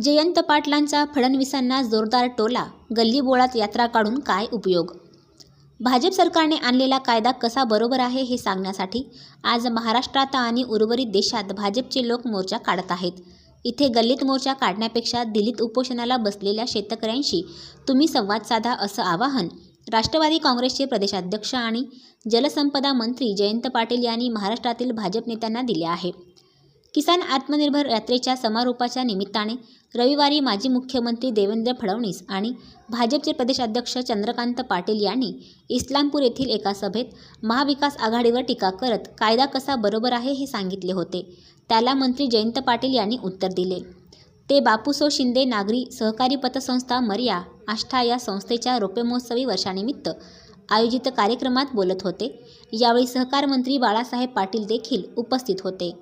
जयंत पाटलांचा फडणवीसांना जोरदार टोला गल्लीबोळात यात्रा काढून काय उपयोग? भाजप सरकारने आणलेला कायदा कसा बरोबर आहे हे सांगण्यासाठी आज महाराष्ट्रात आणि उर्वरित देशात भाजपचे लोक मोर्चा काढत आहेत. इथे गल्लीत मोर्चा काढण्यापेक्षा दिल्लीत उपोषणाला बसलेल्या शेतकऱ्यांशी तुम्ही संवाद साधा असं आवाहन राष्ट्रवादी काँग्रेसचे प्रदेशाध्यक्ष आणि जलसंपदा मंत्री जयंत पाटील यांनी महाराष्ट्रातील भाजप नेत्यांना दिले आहे. किसान आत्मनिर्भर यात्रेच्या समारोपाच्या निमित्ताने रविवारी माजी मुख्यमंत्री देवेंद्र फडणवीस आणि भाजपचे प्रदेशाध्यक्ष चंद्रकांत पाटील यांनी इस्लामपूर येथील एका सभेत महाविकास आघाडीवर टीका करत कायदा कसा बरोबर आहे हे सांगितले होते. त्याला मंत्री जयंत पाटील यांनी उत्तर दिले. ते बापूसो शिंदे नागरी सहकारी पतसंस्था मर्या आष्ठा या संस्थेच्या रौप्यमहोत्सवी वर्षानिमित्त आयोजित कार्यक्रमात बोलत होते. यावेळी सहकार मंत्री बाळासाहेब पाटील देखील उपस्थित होते.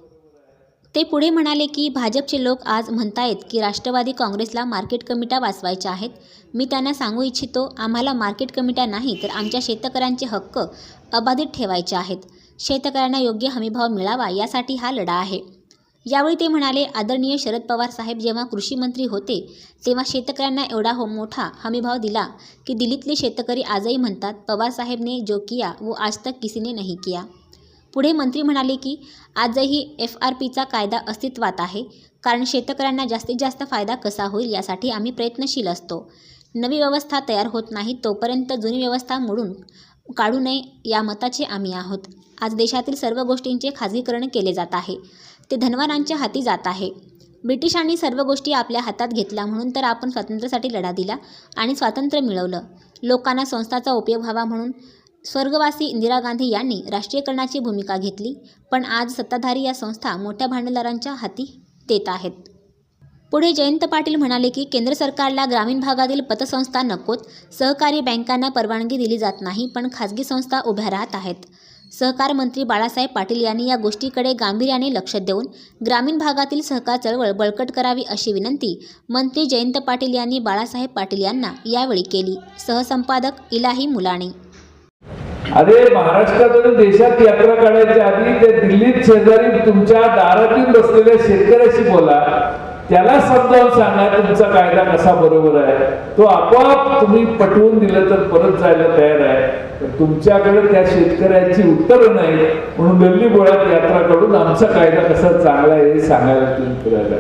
ते पुढे म्हणाले की भाजपचे लोक आज म्हणतायत की राष्ट्रवादी काँग्रेसला मार्केट कमिट्या वाचवायच्या आहेत. मी त्यांना सांगू इच्छितो आम्हाला मार्केट कमिट्या नाही तर आमच्या शेतकऱ्यांचे हक्क अबाधित ठेवायचे आहेत. शेतकऱ्यांना योग्य हमीभाव मिळावा यासाठी हा लढा आहे. यावेळी ते म्हणाले आदरणीय शरद पवार साहेब जेव्हा कृषी मंत्री होते तेव्हा शेतकऱ्यांना एवढा हो मोठा हमीभाव दिला की दिल्लीतले शेतकरी आजही म्हणतात पवार साहेबने जो किया वो आज तक किसीने नाही किया. पुढे मंत्री म्हणाले की आजही एफ आर पीचा कायदा अस्तित्वात आहे. कारण शेतकऱ्यांना जास्तीत जास्त फायदा कसा होईल यासाठी आम्ही प्रयत्नशील असतो. नवी व्यवस्था तयार होत नाही तोपर्यंत जुनी व्यवस्था मोडून काढू नये या मताचे आम्ही आहोत. आज देशातील सर्व गोष्टींचे खाजगीकरण केले जात आहे. ते धनवानांच्या हाती जात आहे. ब्रिटिशांनी सर्व गोष्टी आपल्या हातात घेतल्या म्हणून तर आपण स्वातंत्र्यासाठी लढा दिला आणि स्वातंत्र्य मिळवलं. लोकांना संस्थाचा उपयोग व्हावा म्हणून स्वर्गवासी इंदिरा गांधी यांनी राष्ट्रीयकरणाची भूमिका घेतली पण आज सत्ताधारी या संस्था मोठ्या भांडवलदारांच्या हाती देत आहेत. पुढे जयंत पाटील म्हणाले की केंद्र सरकारला ग्रामीण भागातील पतसंस्था नकोत सहकारी बँकांना परवानगी दिली जात नाही पण खाजगी संस्था उभ्या राहत आहेत. सहकार मंत्री बाळासाहेब पाटील यांनी या गोष्टीकडे गांभीर्याने लक्ष देऊन ग्रामीण भागातील सहकार चळवळ बळकट करावी अशी विनंती मंत्री जयंत पाटील यांनी बाळासाहेब पाटील यांना यावेळी केली. सहसंपादक इलाही मुलाणी. अरे महाराष्ट्रात आणि देशात यात्रा काढायच्या आधी ते दिल्लीत शेजारी तुमच्या दारातून बसलेल्या शेतकऱ्याशी बोला. त्याला समजावून सांगा तुमचा कायदा कसा बरोबर आहे. तो आपोआप तुम्ही पटवून दिलं तर परत जायला तयार आहे. तुमच्याकडे त्या शेतकऱ्याची उत्तरं नाही. म्हणून गल्ली गोळ्यात यात्रा काढून आमचा कायदा कसा चांगला आहे हे सांगायला तुम्ही फिरायला